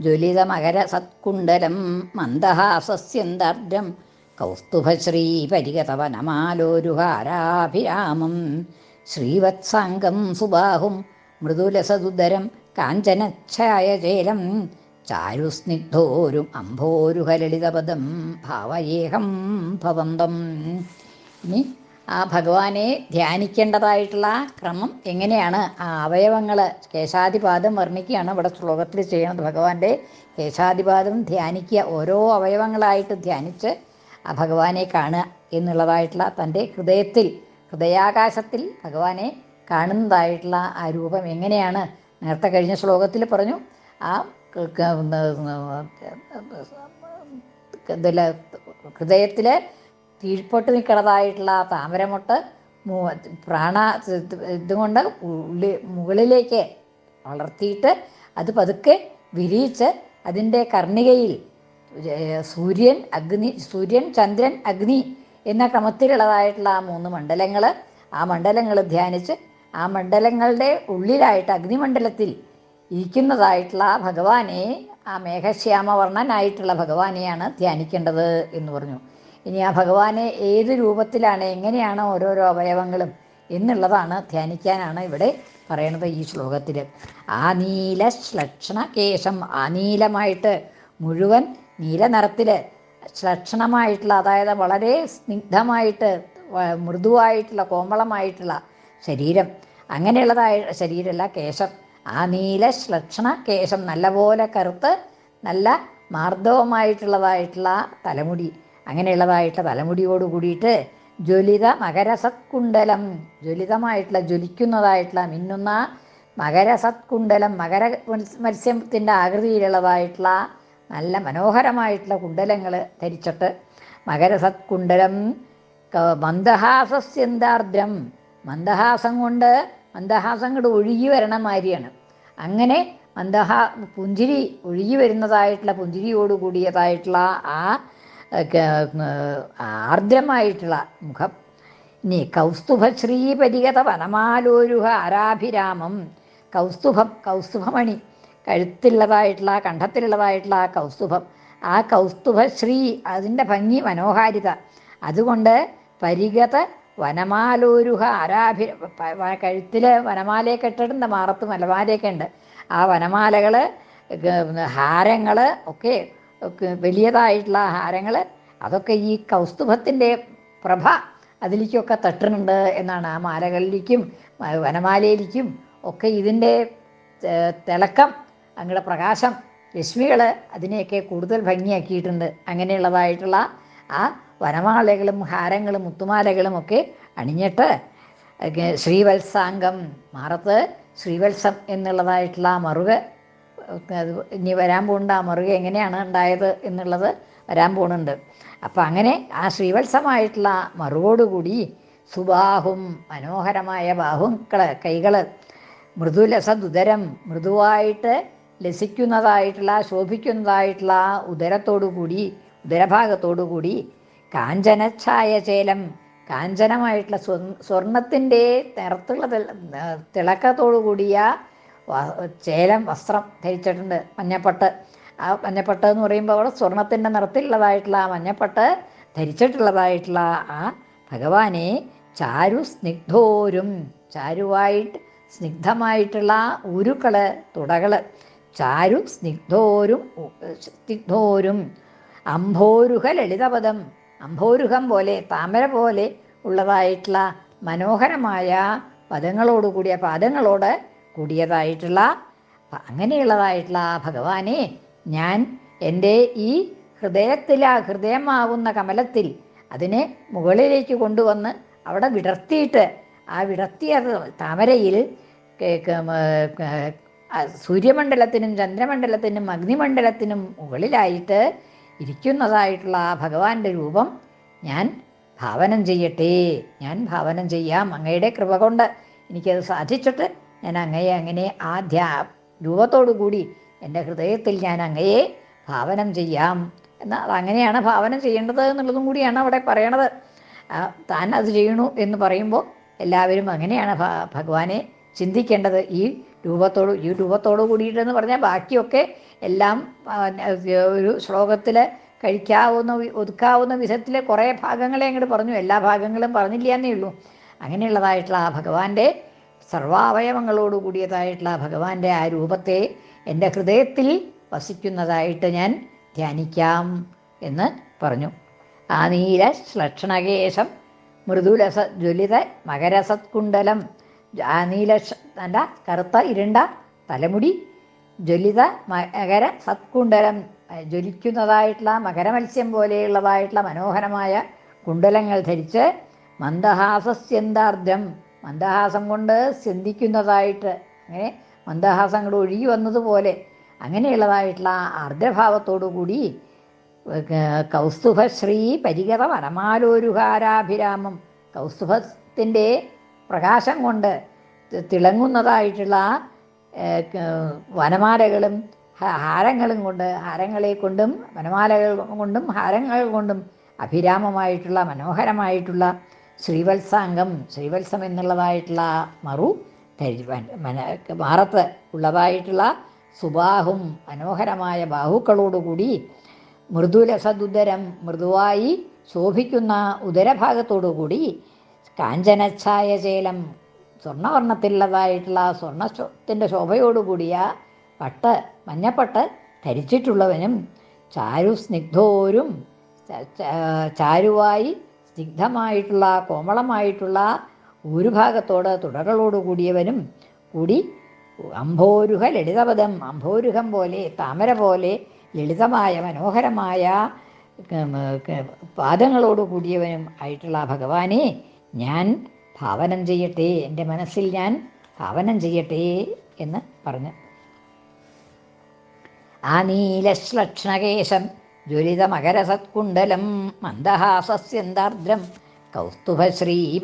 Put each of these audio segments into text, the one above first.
ജ്വലിതമകര സത്കുണ്ടലം കൗസ്തുഭശ്രീ കൗസ്തുഭശ്രീപരിഗതവനമാലോരുഹാരാഭിരാമം. ശ്രീവത്സാംഗം സുബാഹും മൃദുലസതുദരം കാഞ്ചനഛായചേലം ചാരുസ്നിഗ്ധോരും അംഭോരുഹലളിതപദം ഭാവയേഹം ഭവന്തം. ഇനി ആ ഭഗവാനെ ധ്യാനിക്കേണ്ടതായിട്ടുള്ള ക്രമം എങ്ങനെയാണ് ആ അവയവങ്ങൾ കേശാദിപാദം വർണിക്കുകയാണ് ഇവിടെ ശ്ലോകത്തിൽ ചെയ്യുന്നത് ഭഗവാന്റെ കേശാദിപാദം ധ്യാനിക്കുക ഓരോ അവയവങ്ങളായിട്ട് ധ്യാനിച്ച് ആ ഭഗവാനെ കാണുക എന്നുള്ളതായിട്ടുള്ള തന്റെ ഹൃദയത്തിൽ ഹൃദയാകാശത്തിൽ ഭഗവാനെ കാണുന്നതായിട്ടുള്ള ആ രൂപം എങ്ങനെയാണ് നേരത്തെ കഴിഞ്ഞ ശ്ലോകത്തിൽ പറഞ്ഞു ആ ഇതിൽ ഹൃദയത്തിൽ കീഴ്പോട്ട് നിൽക്കുന്നതായിട്ടുള്ള ആ താമരമുട്ട് പ്രാണ ഇതുകൊണ്ട് ഉള്ളി മുകളിലേക്ക് വളർത്തിയിട്ട് അത് പതുക്കെ വിരിയിച്ച് അതിന്റെ കർണികയിൽ സൂര്യൻ അഗ്നി സൂര്യൻ ചന്ദ്രൻ അഗ്നി എന്ന ക്രമത്തിലുള്ളതായിട്ടുള്ള ആ മൂന്ന് മണ്ഡലങ്ങൾ ആ മണ്ഡലങ്ങൾ ധ്യാനിച്ച് ആ മണ്ഡലങ്ങളുടെ ഉള്ളിലായിട്ട് അഗ്നിമണ്ഡലത്തിൽ ഇരിക്കുന്നതായിട്ടുള്ള ആ ഭഗവാനെ ആ മേഘശ്യാമവർണനായിട്ടുള്ള ഭഗവാനെയാണ് ധ്യാനിക്കേണ്ടത് എന്ന് പറഞ്ഞു. ഇനി ആ ഭഗവാനെ ഏത് രൂപത്തിലാണ് എങ്ങനെയാണ് ഓരോരോ അവയവങ്ങളും എന്നുള്ളതാണ് ധ്യാനിക്കാനാണ് ഇവിടെ പറയണത് ഈ ശ്ലോകത്തിൽ ആ നീല ശ്ലക്ഷണ കേശം ആനീലമായിട്ട് മുഴുവൻ നീല നിറത്തിൽ ശ്ലക്ഷണമായിട്ടുള്ള അതായത് വളരെ സ്നിഗ്ധമായിട്ട് മൃദുവായിട്ടുള്ള കോമളമായിട്ടുള്ള ശരീരം അങ്ങനെയുള്ളതായ ശരീരമല്ല കേശം. ആ നീല ശ്ലക്ഷണ കേശം നല്ലപോലെ കറുത്ത് നല്ല മാർദ്ദവമായിട്ടുള്ളതായിട്ടുള്ള തലമുടി അങ്ങനെയുള്ളതായിട്ടുള്ള തലമുടിയോട് കൂടിയിട്ട് ജ്വലിത മകരസത്കുണ്ടലം ജ്വലിതമായിട്ടുള്ള ജ്വലിക്കുന്നതായിട്ടുള്ള മിന്നുന്ന മകരസത്കുണ്ടലം മകര മത്സ്യത്തിന്റെ ആകൃതിയിലുള്ളതായിട്ടുള്ള നല്ല മനോഹരമായിട്ടുള്ള കുണ്ടലങ്ങൾ ധരിച്ചിട്ട് മകരസത്കുണ്ടലം മന്ദഹാസസ്യന്താർദ്രം മന്ദഹാസം കൊണ്ട് മന്ദഹാസം കൊണ്ട് ഒഴുകി വരണ മാതിരിയാണ്. അങ്ങനെ മന്ദഹാ പുഞ്ചിരി ഒഴുകി വരുന്നതായിട്ടുള്ള പുഞ്ചിരിയോട് കൂടിയതായിട്ടുള്ള ആ ആർദ്രമായിട്ടുള്ള മുഖം. ഇനി കൗസ്തുഭശ്രീ പരിഗത വനമാലോരുഹ ആരാഭിരാമം. കൗസ്തുഭം കൗസ്തുഭമണി. കഴുത്തിലുള്ളതായിട്ടുള്ള കണ്ഠത്തിലുള്ളതായിട്ടുള്ള ആ കൗസ്തുഭം. ആ കൗസ്തുഭ ശ്രീ അതിന്റെ ഭംഗി മനോഹാരിത. അതുകൊണ്ട് പരിഗത വനമാലോരുഹ ആരാഭി കഴുത്തിൽ വനമാലയെ കെട്ടിടുന്ന മാറത്ത് മലമാലയൊക്കെ ഉണ്ട്. ആ വനമാലകൾ ഹാരങ്ങൾ ഒക്കെ വലിയതായിട്ടുള്ള ഹാരങ്ങൾ അതൊക്കെ ഈ കൗസ്തുഭത്തിന്റെ പ്രഭ അതിലേക്കൊക്കെ തട്ടുന്നുണ്ട് എന്നാണ് ആ മാലകളിലേക്കും വനമാലയിലേക്കും ഒക്കെ ഇതിന്റെ തിളക്കം അങ്ങയുടെ പ്രകാശം രശ്മികൾ അതിനെയൊക്കെ കൂടുതൽ ഭംഗിയാക്കിയിട്ടുണ്ട്. അങ്ങനെയുള്ളതായിട്ടുള്ള ആ വനമാലകളും ഹാരങ്ങളും മുത്തുമാലകളും ഒക്കെ അണിഞ്ഞിട്ട് ശ്രീവത്സാംഗം മാറത്ത് ശ്രീവത്സം എന്നുള്ളതായിട്ടുള്ള മറുക ഇനി വരാൻ പോകുന്നുണ്ട് ആ മറുക എങ്ങനെയാണ് ഉണ്ടായത് എന്നുള്ളത് വരാൻ പോകുന്നുണ്ട് അപ്പം അങ്ങനെ ആ ശ്രീവത്സമായിട്ടുള്ള മറുകോടുകൂടി സുബാഹും മനോഹരമായ ബാഹുക്കൾ കൈകൾ മൃദുലസദുദരം മൃദുവായിട്ട് ലസിക്കുന്നതായിട്ടുള്ള ശോഭിക്കുന്നതായിട്ടുള്ള ഉദരത്തോടു കൂടി ഉദരഭാഗത്തോടു കൂടി കാഞ്ചനച്ഛായ ചേലം കാഞ്ചനമായിട്ടുള്ള സ്വർ സ്വർണത്തിന്റെ നിറത്തുള്ള തിളക്കത്തോടു കൂടിയ ചേലം വസ്ത്രം ധരിച്ചിട്ടുണ്ട് മഞ്ഞപ്പട്ട്. ആ മഞ്ഞപ്പട്ട് എന്ന് പറയുമ്പോൾ അവിടെ സ്വർണത്തിന്റെ നിറത്തിലുള്ളതായിട്ടുള്ള ആ മഞ്ഞപ്പട്ട് ധരിച്ചിട്ടുള്ളതായിട്ടുള്ള ആ ഭഗവാനെ ചാരു സ്നിഗ്ധോരും ചാരുവായിട്ട് സ്നിഗ്ധമായിട്ടുള്ള ഉരുക്കൾ തുടകൾ. ചാരു സ്നിഗ്ധോരും സ്നിഗ്ധോരും. അംഭോരുഹ ലളിതപദം. അംഭോരുഹം പോലെ താമര പോലെ ഉള്ളതായിട്ടുള്ള മനോഹരമായ പദങ്ങളോട് കൂടിയ പാദങ്ങളോട് കൂടിയതായിട്ടുള്ള അങ്ങനെയുള്ളതായിട്ടുള്ള ആ ഭഗവാനെ ഞാൻ എന്റെ ഈ ഹൃദയത്തിൽ ആ ഹൃദയമാവുന്ന കമലത്തിൽ അതിനെ മുകളിലേക്ക് കൊണ്ടുവന്ന് അവിടെ വിടർത്തിയിട്ട് ആ വിടർത്തിയ താമരയിൽ സൂര്യമണ്ഡലത്തിനും ചന്ദ്രമണ്ഡലത്തിനും അഗ്നിമണ്ഡലത്തിനും മുകളിലായിട്ട് ഇരിക്കുന്നതായിട്ടുള്ള ആ ഭഗവാന്റെ രൂപം ഞാൻ ഭാവനം ചെയ്യട്ടെ ഞാൻ ഭാവനം ചെയ്യാം അങ്ങയുടെ കൃപ കൊണ്ട് എനിക്കത് സാധിച്ചിട്ട് ഞാൻ അങ്ങയെ അങ്ങനെ രൂപത്തോടു കൂടി എന്റെ ഹൃദയത്തിൽ ഞാൻ അങ്ങയെ ഭാവനം ചെയ്യാം. എന്നാൽ അതങ്ങനെയാണ് ഭാവനം ചെയ്യേണ്ടത് എന്നുള്ളതും കൂടിയാണ് അവിടെ പറയണത്. താൻ അത് ചെയ്യണു എന്ന് പറയുമ്പോൾ എല്ലാവരും അങ്ങനെയാണ് ഭഗവാനെ ചിന്തിക്കേണ്ടത്. ഈ രൂപത്തോട് ഈ രൂപത്തോടു കൂടിയിട്ടെന്ന് പറഞ്ഞാൽ ബാക്കിയൊക്കെ എല്ലാം ഒരു ശ്ലോകത്തിൽ കഴിക്കാവുന്ന ഒതുക്കാവുന്ന വിധത്തിൽ കുറേ ഭാഗങ്ങളെ അങ്ങോട്ട് പറഞ്ഞു. എല്ലാ ഭാഗങ്ങളും പറഞ്ഞില്ല എന്നേ ഉള്ളൂ. അങ്ങനെയുള്ളതായിട്ടുള്ള ആ ഭഗവാന്റെ സർവാവയവങ്ങളോട് കൂടിയതായിട്ടുള്ള ഭഗവാന്റെ ആ രൂപത്തെ എന്റെ ഹൃദയത്തിൽ വസിക്കുന്നതായിട്ട് ഞാൻ ധ്യാനിക്കാം എന്ന് പറഞ്ഞു. ആ നീല ശ്ലക്ഷണകേശം മൃദുലസ ജ്വലിത മകരസത്കുണ്ടലം ആ നീല അല്ല കറുത്ത ഇരുണ്ട തലമുടി ജ്വലിത മകര സത്കുണ്ടലം ജ്വലിക്കുന്നതായിട്ടുള്ള മകരമത്സ്യം പോലെയുള്ളതായിട്ടുള്ള മനോഹരമായ കുണ്ടലങ്ങൾ ധരിച്ച് മന്ദഹാസസ്യന്താർദ്രം മന്ദഹാസം കൊണ്ട് ചിന്തിക്കുന്നതായിട്ട് അങ്ങനെ മന്ദഹാസം അങ്ങോട്ട് ഒഴുകി വന്നതുപോലെ അങ്ങനെയുള്ളതായിട്ടുള്ള ആർദ്രഭാവത്തോടുകൂടി കൗസ്തുഭശ്രീ പരിഗത വനമാലോരുഹാരാഭിരാമം കൗസ്തുഭത്തിന്റെ പ്രകാശം കൊണ്ട് തിളങ്ങുന്നതായിട്ടുള്ള വനമാലകളും ഹാരങ്ങളും കൊണ്ട് ഹാരങ്ങളെ കൊണ്ടും വനമാലകൾ കൊണ്ടും ഹാരങ്ങൾ കൊണ്ടും അഭിരാമമായിട്ടുള്ള മനോഹരമായിട്ടുള്ള ശ്രീവത്സാംഗം ശ്രീവത്സം എന്നുള്ളതായിട്ടുള്ള മറു മാറത്ത് ഉള്ളതായിട്ടുള്ള സുബാഹും മനോഹരമായ ബാഹുക്കളോടുകൂടി മൃദുലസദുദരം മൃദുവായി ശോഭിക്കുന്ന ഉദരഭാഗത്തോടുകൂടി കാഞ്ചനച്ഛായ ചേലം സ്വർണവർണത്തിലുള്ളതായിട്ടുള്ള സ്വർണത്തിന്റെ ശോഭയോടുകൂടിയ പട്ട് മഞ്ഞപ്പട്ട് ധരിച്ചിട്ടുള്ളവനും ചാരു സ്നിഗ്ധോരും ചാരുവായി സ്നിഗ്ധമായിട്ടുള്ള കോമളമായിട്ടുള്ള ഒരു ഭാഗത്തോട് തുടകളോട് കൂടിയവനും കൂടി അംഭോരുഹ ലളിതപദം അംഭോരുഹം പോലെ താമര പോലെ ലളിതമായ മനോഹരമായ പാദങ്ങളോട് കൂടിയവനും ആയിട്ടുള്ള ഭഗവാനെ ഞാൻ ഭാവനം ചെയ്യട്ടെ എന്റെ മനസ്സിൽ ഞാൻ ഭാവനം ചെയ്യട്ടെ എന്ന് പറഞ്ഞു. ആ നീലശ്ലക്ഷണകേശം ജ്വലിത മന്ദഹാസ്യന്താർദ്രം മന്ദഹാസസ്യന്താർദ്രം കൗസ്തുഭശ്രീ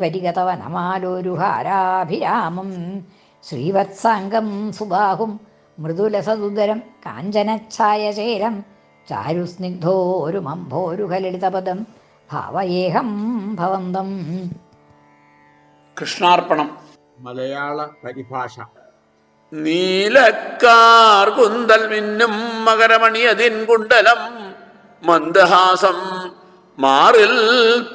ശ്രീവത്സാംഗം സുബാഹും മൃദുലസദുദരം കാഞ്ചനഛായചേരം ചാരുസ്നിഗ്ധോരുമംഭോരുഹലിതപദം ഭാവയേഹം ഭവന്തം. കൃഷ്ണാർപ്പണം. മലയാള പരിഭാഷ. നീലക്കാർ കുന്തൽ മിന്നും മകരമണിയതിൻ കുണ്ടലം മന്ദഹാസം. മാറിൽ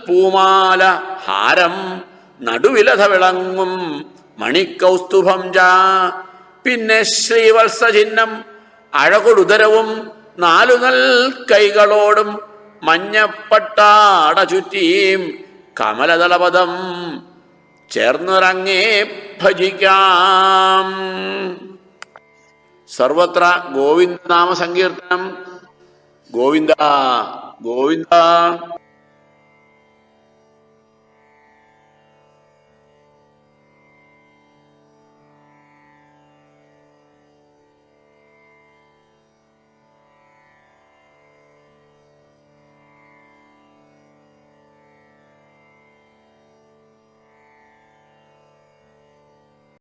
പൂമാല ഹാരം നടുവിലത വിളങ്ങും മണിക്കൗസ്തുഭം ചാ പിന്നെ ശ്രീവത്സ ചിഹ്നം നാലു നൽ കൈകളോടും മഞ്ഞപ്പട്ടാട ചുറ്റിയും കമലതളപദം ചേർന്നിറങ്ങേ ഭജിക്കാം. സർവത്ര ഗോവിന്ദനാമ സങ്കീർത്തനം ഗോവിന്ദ ഗോവിന്ദ.